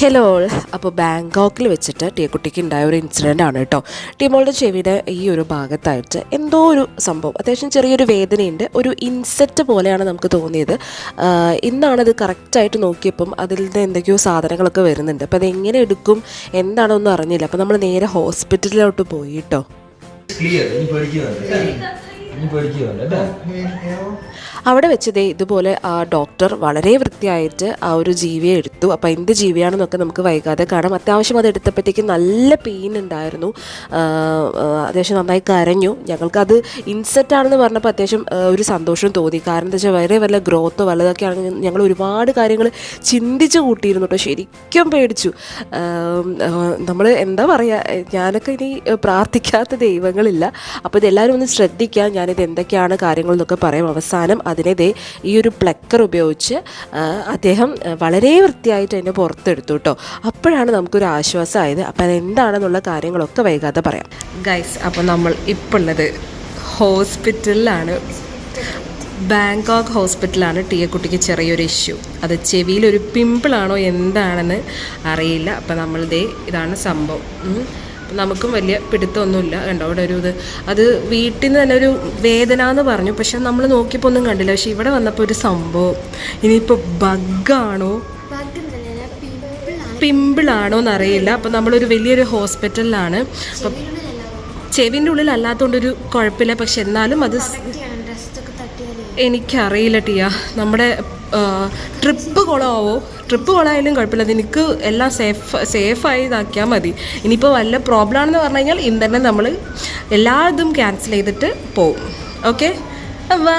Hello അപ്പോൾ ബാങ്കോക്കിൽ വെച്ചിട്ട് ടീക്കുട്ടിക്ക് ഉണ്ടായ ഒരു ഇൻസിഡന്റ് ആണ് കേട്ടോ. ടീമോളുടെ ചെവിയുടെ ഈ ഒരു ഭാഗത്തായിട്ട് എന്തോ ഒരു സംഭവം അത്യാവശ്യം ചെറിയൊരു വേദനയുണ്ട്. ഒരു ഇൻസെറ്റ് പോലെയാണ് നമുക്ക് തോന്നിയത്. ഇന്നാണത് കറക്റ്റായിട്ട് നോക്കിയപ്പം അതിൽ നിന്ന് എന്തൊക്കെയോ സാധനങ്ങളൊക്കെ വരുന്നുണ്ട്. അപ്പോൾ അതെങ്ങനെ എടുക്കും എന്താണെന്നൊന്നും അറിഞ്ഞില്ല. അപ്പോൾ നമ്മൾ നേരെ ഹോസ്പിറ്റലിലോട്ട് പോയി കേട്ടോ. അവിടെ വെച്ചതേ ഇതുപോലെ ആ ഡോക്ടർ വളരെ വൃത്തിയായിട്ട് ആ ഒരു ജീവിയെ എടുത്തു. അപ്പോൾ എന്ത് ജീവിയാണെന്നൊക്കെ നമുക്ക് വൈകാതെ കാണാം. അത്യാവശ്യം അത് എടുത്തപ്പോഴത്തേക്ക് നല്ല പെയിൻ ഉണ്ടായിരുന്നു. അത്യാവശ്യം നന്നായി കരഞ്ഞു. ഞങ്ങൾക്കത് ഇൻസെറ്റ് ആണെന്ന് പറഞ്ഞപ്പോൾ അത്യാവശ്യം ഒരു സന്തോഷം തോന്നി. കാരണം എന്താ വെച്ചാൽ വളരെ വല്ല ഗ്രോത്തോ വലുതൊക്കെ ആണെങ്കിൽ ഞങ്ങൾ ഒരുപാട് കാര്യങ്ങൾ ചിന്തിച്ച് കൂട്ടിയിരുന്നു കേട്ടോ. ശരിക്കും പേടിച്ചു. നമ്മൾ എന്താ പറയുക ഞാനൊക്കെ ഇനി പ്രാർത്ഥിക്കാത്ത ദൈവങ്ങളില്ല. അപ്പോൾ ഇതെല്ലാവരും ഒന്ന് ശ്രദ്ധിക്കുക ഞാനിത് എന്തൊക്കെയാണ് കാര്യങ്ങൾ എന്നൊക്കെ പറയും. അവസാനം അതിനെ ദേ ഈ ഒരു പ്ലക്കർ ഉപയോഗിച്ച് അദ്ദേഹം വളരെ വൃത്തിയായിട്ട് അതിനെ പുറത്തെടുത്തു കേട്ടോ. അപ്പോഴാണ് നമുക്കൊരു ആശ്വാസമായത് അപ്പോൾ അതെന്താണെന്നുള്ള കാര്യങ്ങളൊക്കെ വൈകാതെ പറയാം. ഗൈസ് അപ്പോൾ നമ്മൾ ഇപ്പോൾ ഉള്ളത് ഹോസ്പിറ്റലിലാണ്. ബാങ്കോക്ക് ഹോസ്പിറ്റലാണ് ടീയക്കുട്ടിക്ക് ചെറിയൊരു ഇഷ്യൂ. അത് ചെവിയിലൊരു പിമ്പിളാണോ എന്താണെന്ന് അറിയില്ല. അപ്പോൾ നമ്മളിതേ ഇതാണ് സംഭവം. നമുക്കും വലിയ പിടുത്തമൊന്നുമില്ല. കണ്ടോ അവിടെ ഒരു ഇത്. അത് വീട്ടിൽ നിന്ന് തന്നെ ഒരു വേദന എന്ന് പറഞ്ഞു. പക്ഷെ നമ്മൾ നോക്കിയപ്പോൾ ഒന്നും കണ്ടില്ല. പക്ഷെ ഇവിടെ വന്നപ്പോൾ ഒരു സംഭവം. ഇനിയിപ്പോൾ ബഗ്ഗാണോ? പിമ്പിളാണോ എന്നറിയില്ല. അപ്പം നമ്മളൊരു വലിയൊരു ഹോസ്പിറ്റലിലാണ്. അപ്പം ചെവിന്റെ ഉള്ളിൽ അല്ലാത്തതുകൊണ്ടൊരു കുഴപ്പമില്ല. പക്ഷെ എന്നാലും അത് എനിക്കറിയില്ല ടിയ. നമ്മുടെ ട്രിപ്പ് കുളമാവോ ട്രിപ്പ് കുളമായാലും കുഴപ്പമില്ല. അത് എനിക്ക് എല്ലാം സേഫ് സേഫായി ഇതാക്കിയാൽ മതി. ഇനിയിപ്പോൾ വല്ല പ്രോബ്ലം ആണെന്ന് പറഞ്ഞു കഴിഞ്ഞാൽ ഇന്ന് തന്നെ നമ്മൾ എല്ലാ ഇതും ക്യാൻസൽ ചെയ്തിട്ട് പോവും. ഓക്കെ വാ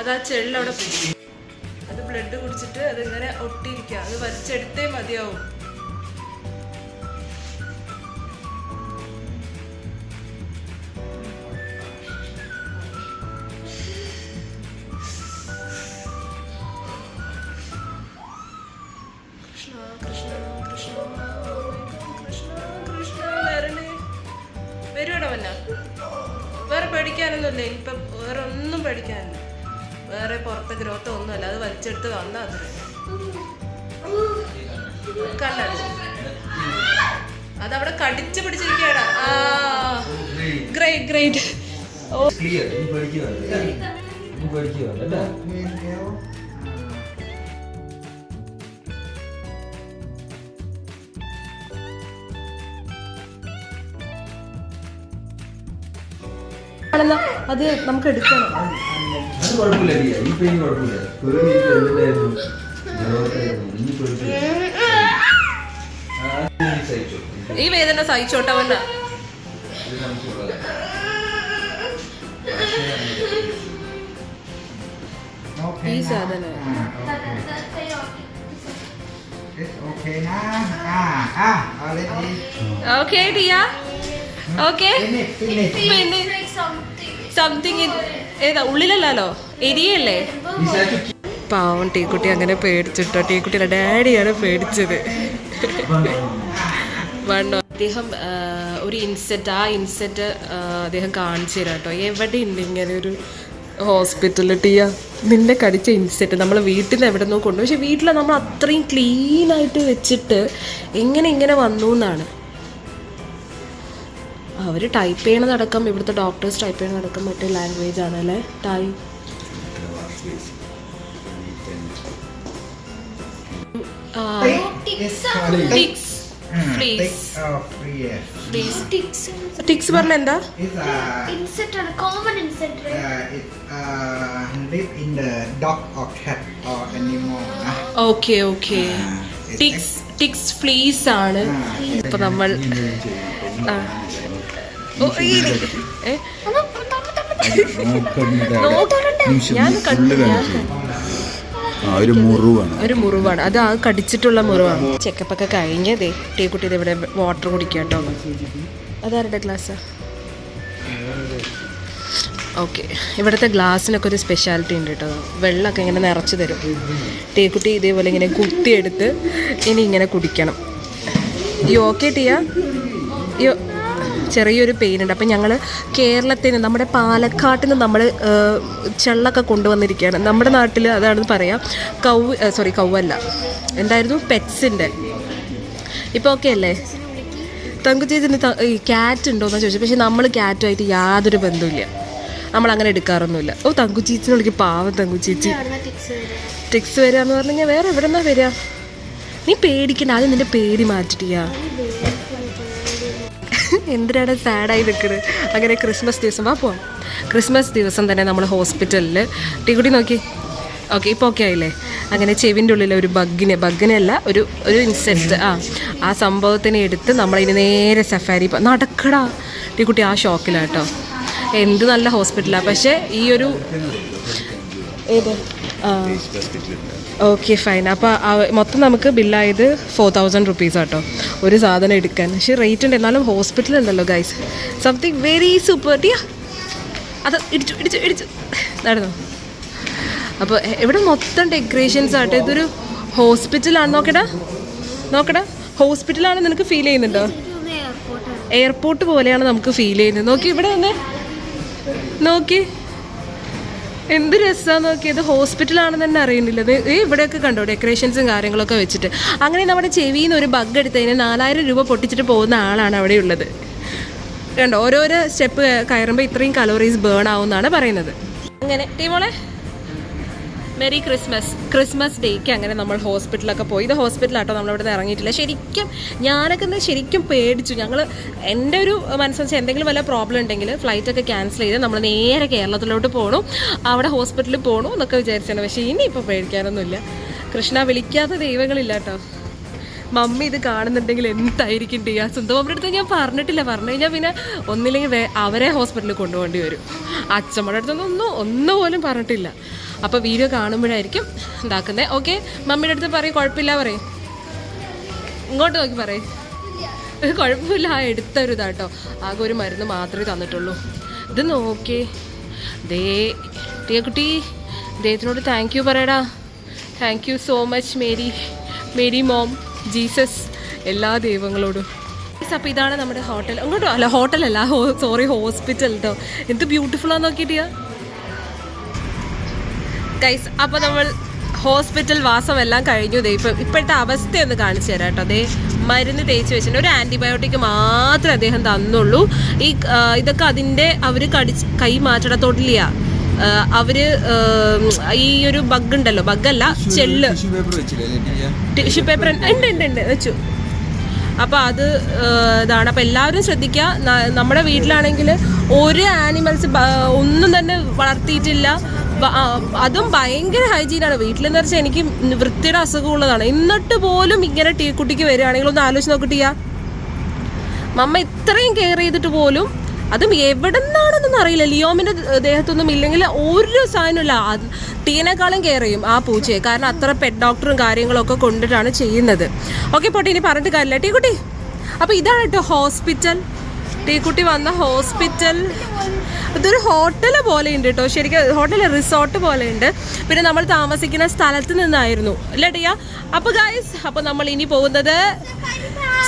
അതാ ചെള്ളവിടെ അത് ബ്ലഡ് കുടിച്ചിട്ട് അതിങ്ങനെ ഒട്ടിയിരിക്കുക അത് വലിച്ചെടുത്തേ മതിയാവും. വേറെ പേടിക്കാനൊന്നുമില്ല. ഇനിയിപ്പം വേറെ ഒന്നും പേടിക്കാനില്ല. വേറെ പുറത്തെ ഗ്രോത്ത് ഒന്നുമല്ല അത് വലിച്ചെടുത്ത് വന്നാൽ അത് കണ്ടത് അതവിടെ കടിച്ചു പിടിച്ചിരിക്കുകയാണ്. ആ ഗ്രേറ്റ് ഗ്രേറ്റ് ഓ. ക്ലിയർ അത് നമുക്ക് എടുക്കണം. കുഴപ്പമില്ല ഡിയ ഈ പെയിൻ കുഴപ്പമില്ല ഒരു മിനിറ്റ് എന്തുണ്ടായിരുന്നു ഇനി കുഴപ്പമില്ല ഈ വേദന സഹിച്ചോട്ടവണ്ട ഈ സാധനം ഓക്കെ ഡിയ ഓക്കെ പിന്നെ സംതിങ് ഏതാ ഉള്ളിലല്ലോ എരിയല്ലേ? പാവം ടീക്കുട്ടി അങ്ങനെ പേടിച്ചിട്ടോ. ടീക്കുട്ടിയുടെ ഡാഡിയാണ് പേടിച്ചത്. വണ്ണോ? അദ്ദേഹം ഒരു ഇൻസെറ്റ് ആ ഇൻസെറ്റ് അദ്ദേഹം കാണിച്ചു തരാം കേട്ടോ. എവിടെ ഉണ്ട് ഇങ്ങനെ ഒരു ഹോസ്പിറ്റലിൽ ടീയ നിന്നെ കടിച്ച ഇൻസെറ്റ് നമ്മൾ വീട്ടിൽ നിന്ന് എവിടെ നിന്നോ കൊണ്ടു പക്ഷെ വീട്ടിൽ നമ്മൾ അത്രയും ക്ലീനായിട്ട് വെച്ചിട്ട് എങ്ങനെ ഇങ്ങനെ വന്നു എന്നാണ്. അവർ ടൈപ്പ് ചെയ്യണതടക്കം ഇവിടുത്തെ ഡോക്ടേഴ്സ് ടൈപ്പ് ചെയ്യണതടക്കം മറ്റേ ലാംഗ്വേജ് ആണ് അല്ലേ tie ticks okay okay ticks ticks fleas ആണ് ഇപ്പൊ നമ്മൾ ഞാൻ കണ്ടു ആ ഒരു മുറിവാണ്. ഒരു മുറിവാണ്. അത് ആ കടിച്ചിട്ടുള്ള മുറിവാണ്. ചെക്കപ്പ് ഒക്കെ കഴിഞ്ഞ് ദേ ടീക്കുട്ടി ഇവിടെ വാട്ടർ കുടിക്കുക കേട്ടോ. അതാരുടെ ഗ്ലാസ്സാ ഓക്കെ ഇവിടുത്തെ ഗ്ലാസ്സിനൊക്കെ ഒരു സ്പെഷ്യാലിറ്റി ഉണ്ട് കേട്ടോ. വെള്ളമൊക്കെ ഇങ്ങനെ നിറച്ച് തരും. ടീക്കുട്ടി ഇതേപോലെ ഇങ്ങനെ കുത്തിയെടുത്ത് ഇനി ഇങ്ങനെ കുടിക്കണം. ഈ ഓക്കെ ടീയാ? യോ ചെറിയൊരു പെയിൻ ഉണ്ട്. അപ്പം ഞങ്ങൾ കേരളത്തിൽ നിന്ന് നമ്മുടെ പാലക്കാട്ടിൽ നിന്ന് നമ്മൾ ചെള്ളൊക്കെ കൊണ്ടുവന്നിരിക്കുകയാണ്. നമ്മുടെ നാട്ടിൽ അതാണെന്ന് പറയാം. കൗ സോറി കൗവല്ല. എന്തായിരുന്നു? പെറ്റ്സിന്റെ ഇപ്പോൾ ഓക്കെ അല്ലേ? തങ്കു ചേച്ചിന് ഈ ക്യാറ്റ് ഉണ്ടോ എന്ന് ചോദിച്ചു. പക്ഷേ നമ്മൾ ക്യാറ്റുമായിട്ട് യാതൊരു ബന്ധമില്ല നമ്മൾ അങ്ങനെ എടുക്കാറൊന്നുമില്ല. ഓ തങ്കു ചേച്ചിനെ വിളിക്കും. പാവം തങ്കു ചേച്ചി. അവിടുന്ന് ticks ടിക്സ് വരിക എന്ന് പറഞ്ഞു കഴിഞ്ഞാൽ വേറെ എവിടെ നിന്നാ വരിക നീ പേടിക്കണ്ട. ആദ്യം നിന്റെ പേടി മാറ്റിട്ടിയാ എന്തിനാണ് സാഡായി നിൽക്കുന്നത് അങ്ങനെ ക്രിസ്മസ് ദിവസം ആ പോവാം ക്രിസ്മസ് ദിവസം തന്നെ നമ്മൾ ഹോസ്പിറ്റലിൽ ടീക്കുട്ടി നോക്കി. ഓക്കെ ഇപ്പോൾ ഓക്കെ ആയില്ലേ? അങ്ങനെ ചെവിന്റെ ഉള്ളിൽ ഒരു ബഗ്ഗിനെ ബഗ്ഗിനല്ല ഒരു ഒരു ഇൻസെക്റ്റ് ആ ആ സംഭവത്തിനെ എടുത്ത് നമ്മളതിന് നേരെ സഫാരി നടക്കടാ. ടിക്കുട്ടി ആ ഷോക്കിലാട്ടോ എന്ത് നല്ല ഹോസ്പിറ്റലാണ് പക്ഷേ ഈ ഒരു ഏത്? ആ. ഓക്കെ ഫൈൻ അപ്പോൾ മൊത്തം നമുക്ക് ബില്ലായത് ഫോർ തൗസൻഡ് റുപ്പീസ് ആട്ടോ. ഒരു സാധനം എടുക്കാൻ. പക്ഷേ റേറ്റ് ഉണ്ട്. എന്നാലും ഹോസ്പിറ്റൽ ഉണ്ടല്ലോ ഗൈസ് സംതിങ് വെരി സൂപ്പർ ടിയാ. അത് ഇടിച്ചു ഇടിച്ചു ഇടിച്ചു. നടന്നു. അപ്പോൾ ഇവിടെ മൊത്തം ഡെക്കറേഷൻസ് ആട്ടോ. ഇതൊരു ഹോസ്പിറ്റലാണ് നോക്കടാ. നോക്കടാ. ഹോസ്പിറ്റലാണ് നിനക്ക് ഫീൽ ചെയ്യുന്നുണ്ടോ. എയർപോർട്ട് പോലെയാണ് നമുക്ക് ഫീൽ ചെയ്യുന്നത്. നോക്കി ഇവിടെ വന്നേ. നോക്കി. എന്ത് രസമാണ് നോക്കിയത്? ഹോസ്പിറ്റലാണെന്ന് തന്നെ അറിയുന്നില്ല. ഇത് ഇവിടെയൊക്കെ കണ്ടോ? ഡെക്കറേഷൻസും കാര്യങ്ങളൊക്കെ വെച്ചിട്ട്. അങ്ങനെ നമ്മുടെ ചെവിയിൽ നിന്ന് ഒരു ബഗ് എടുത്തതിന് നാലായിരം രൂപ പൊട്ടിച്ചിട്ട് പോകുന്ന ആളാണ് അവിടെ ഉള്ളത്. കണ്ടോ? ഓരോരോ സ്റ്റെപ്പ് കയറുമ്പോൾ ഇത്രയും കലോറീസ് ബേൺ ആവുമെന്നാണ് പറയുന്നത്. അങ്ങനെ. ടീമോളെ? മെറി ക്രിസ്മസ് ക്രിസ്മസ് ഡേക്ക് അങ്ങനെ നമ്മൾ ഹോസ്പിറ്റലൊക്കെ പോയി. ഇത് ഹോസ്പിറ്റലാട്ടോ നമ്മളിവിടെ നിന്ന് ഇറങ്ങിയിട്ടില്ല. ശരിക്കും ഞാനൊക്കെ ഇന്ന് ശരിക്കും പേടിച്ചു. ഞങ്ങൾ എന്റെ ഒരു മനസ്സിലെ എന്തെങ്കിലും വല്ല പ്രോബ്ലം ഉണ്ടെങ്കിൽ ഫ്ലൈറ്റൊക്കെ ക്യാൻസൽ ചെയ്ത് നമ്മൾ നേരെ കേരളത്തിലോട്ട് പോകണം അവിടെ ഹോസ്പിറ്റലിൽ പോകണം എന്നൊക്കെ വിചാരിച്ചാണ്. പക്ഷേ ഇനി ഇപ്പോൾ പേടിക്കാനൊന്നുമില്ല. കൃഷ്ണ വിളിക്കാത്ത ദൈവങ്ങളില്ല കേട്ടോ മമ്മി ഇത് കാണുന്നുണ്ടെങ്കിൽ എന്തായിരിക്കും ടിയ സ്വന്തം അവരുടെ അടുത്ത് ഞാൻ പറഞ്ഞിട്ടില്ല. പറഞ്ഞു കഴിഞ്ഞാൽ പിന്നെ ഒന്നില്ലെങ്കിൽ അവരെ ഹോസ്പിറ്റലിൽ കൊണ്ടുപോകേണ്ടി വരും. അച്ഛമ്മയുടെ അടുത്തൊന്നും ഒന്നും ഒന്നുപോലും പറഞ്ഞിട്ടില്ല. അപ്പോൾ വീഡിയോ കാണുമ്പോഴായിരിക്കും ഉണ്ടാക്കുന്നത് ഓക്കെ മമ്മിയുടെ അടുത്ത് പറയും കുഴപ്പമില്ല പറയും. ഇങ്ങോട്ട് നോക്കി പറയും. കുഴപ്പമില്ല ആ എടുത്തൊരു ഇതാട്ടോ ആകെ ഒരു മരുന്ന് മാത്രമേ തന്നിട്ടുള്ളൂ. ഇത് നോക്കേ. ദേ ടിയക്കുട്ടി ദൈവത്തിനോട് താങ്ക് യു പറയടാ. Thank you so much Mary. Mary mom Jesus എല്ലാ ദൈവങ്ങളോടും. അപ്പോൾ ഇതാണ് നമ്മുടെ ഹോട്ടൽ. അങ്ങോട്ടോ അല്ല ഹോട്ടലല്ല സോറി ഹോസ്പിറ്റൽ കേട്ടോ എന്ത് ബ്യൂട്ടിഫുള്ളാന്ന് നോക്കിയിട്ടിയാ. ഗൈസ് അപ്പോൾ നമ്മൾ ഹോസ്പിറ്റൽ വാസം എല്ലാം കഴിഞ്ഞു ദേ. ഇപ്പം ഇപ്പോഴത്തെ അവസ്ഥ ഒന്ന് കാണിച്ചു തരാം കേട്ടോ. അതേ മരുന്ന് തേച്ച് വെച്ചിട്ടുണ്ട്. ഒരു ആന്റിബയോട്ടിക് മാത്രമേ അദ്ദേഹം തന്നുള്ളൂ. ഈ ഇതൊക്കെ അതിന്റെ അവർ കടിച്ച് കൈ മാറ്റടത്തോട്ടില്ല അവർ ഈ ഒരു ബഗ് ഉണ്ടല്ലോ. ബഗ്ഗല്ല ചെല്ല് ടിഷ്യൂ പേപ്പർ ഉണ്ട് ഉണ്ട് ഉണ്ട് വെച്ചു. അപ്പോൾ അത് ഇതാണ്. അപ്പോൾ എല്ലാവരും ശ്രദ്ധിക്കുക. നമ്മുടെ വീട്ടിലാണെങ്കിൽ ഒരു ആനിമൽസ് ഒന്നും തന്നെ വളർത്തിയിട്ടില്ല. അതും ഭയങ്കര ഹൈജീനാണ്. വീട്ടിലെന്ന് വെച്ചാൽ എനിക്ക് വൃത്തിയുടെ അസുഖമുള്ളതാണ് എന്നിട്ട് പോലും ഇങ്ങനെ ടീ കുട്ടിക്ക് വരികയാണെങ്കിൽ ഒന്ന് ആലോചിച്ച് നോക്കിട്ടിയാ മമ്മ ഇത്രയും കെയർ ചെയ്തിട്ട് പോലും അതും എവിടെ നിന്നാണെന്നൊന്നും അറിയില്ല. ലിയോമിന്റെ ദേഹത്തൊന്നും ഇല്ലെങ്കിൽ ഒരു സാധനമില്ല ടീനേക്കാളും കെയർ ചെയ്യും ആ പൂച്ചയെ. കാരണം അത്ര പെറ്റ് ഡോക്ടറും കാര്യങ്ങളും ഒക്കെ കൊണ്ടിട്ടാണ് ചെയ്യുന്നത്. ഓക്കെ പോട്ടെ ഇനി പറഞ്ഞിട്ട് കാര്യമില്ല. ടീ കുട്ടി അപ്പൊ ഇതാണ് കേട്ടോ ഹോസ്പിറ്റൽ ടീക്കുട്ടി വന്ന ഹോസ്പിറ്റൽ. ഇതൊരു ഹോട്ടൽ പോലെ ഉണ്ട് കേട്ടോ. ശരിക്കും ഹോട്ടൽ റിസോർട്ട് പോലെ ഉണ്ട് പിന്നെ നമ്മൾ താമസിക്കുന്ന സ്ഥലത്ത് നിന്നായിരുന്നു. അല്ലേ ടിയ? അപ്പൊ ഗൈസ് അപ്പൊ നമ്മൾ ഇനി പോകുന്നത്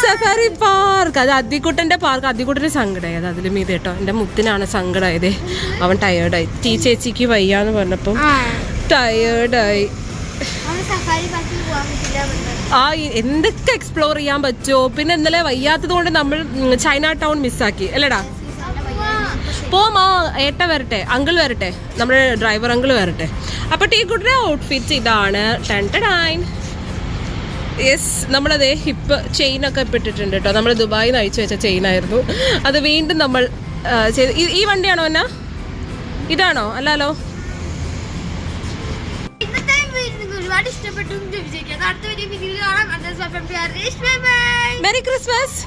സഫാരി പാർക്ക് അത് അദ്ദിക്കുട്ടന്റെ പാർക്ക് അദ്ദിക്കുട്ടന് സങ്കടമായത് അതിലും ഇത് കേട്ടോ? എന്റെ മുത്തിനാണ് സങ്കടമായത് അവൻ ടയേർഡായി ടീ ചേച്ചിക്ക് വയ്യാന്ന് പറഞ്ഞപ്പം ടയേർഡായി ആ എന്തൊക്കെ എക്സ്പ്ലോർ ചെയ്യാൻ പറ്റുമോ പിന്നെ ഇന്നലെ വയ്യാത്തത് കൊണ്ട് നമ്മൾ ചൈന ടൗൺ മിസ്സാക്കി അല്ലേടാ? പോമാ ഏട്ട വരട്ടെ അങ്കിൾ വരട്ടെ നമ്മുടെ ഡ്രൈവർ അങ്കിൾ വരട്ടെ. അപ്പൊ ടീ കുട്ടിയുടെ ഇതാണ്. ടെന്റഡായിൻ യെസ് നമ്മളതേ ഹിപ്പ് ചെയിൻ ഒക്കെ ഇപ്പിട്ടിട്ടുണ്ട് കേട്ടോ. നമ്മൾ ദുബായിൽ നിന്ന് അയച്ചു വെച്ച ചെയിനായിരുന്നു അത് വീണ്ടും നമ്മൾ ചെയ്ത്. ഈ- വണ്ടിയാണോ എന്നാ? ഇതാണോ? അല്ലല്ലോ ഒരുപാട് ഇഷ്ടപ്പെട്ടു എന്ന് അടുത്ത വീഡിയോ കാണാം. Bye bye merry Christmas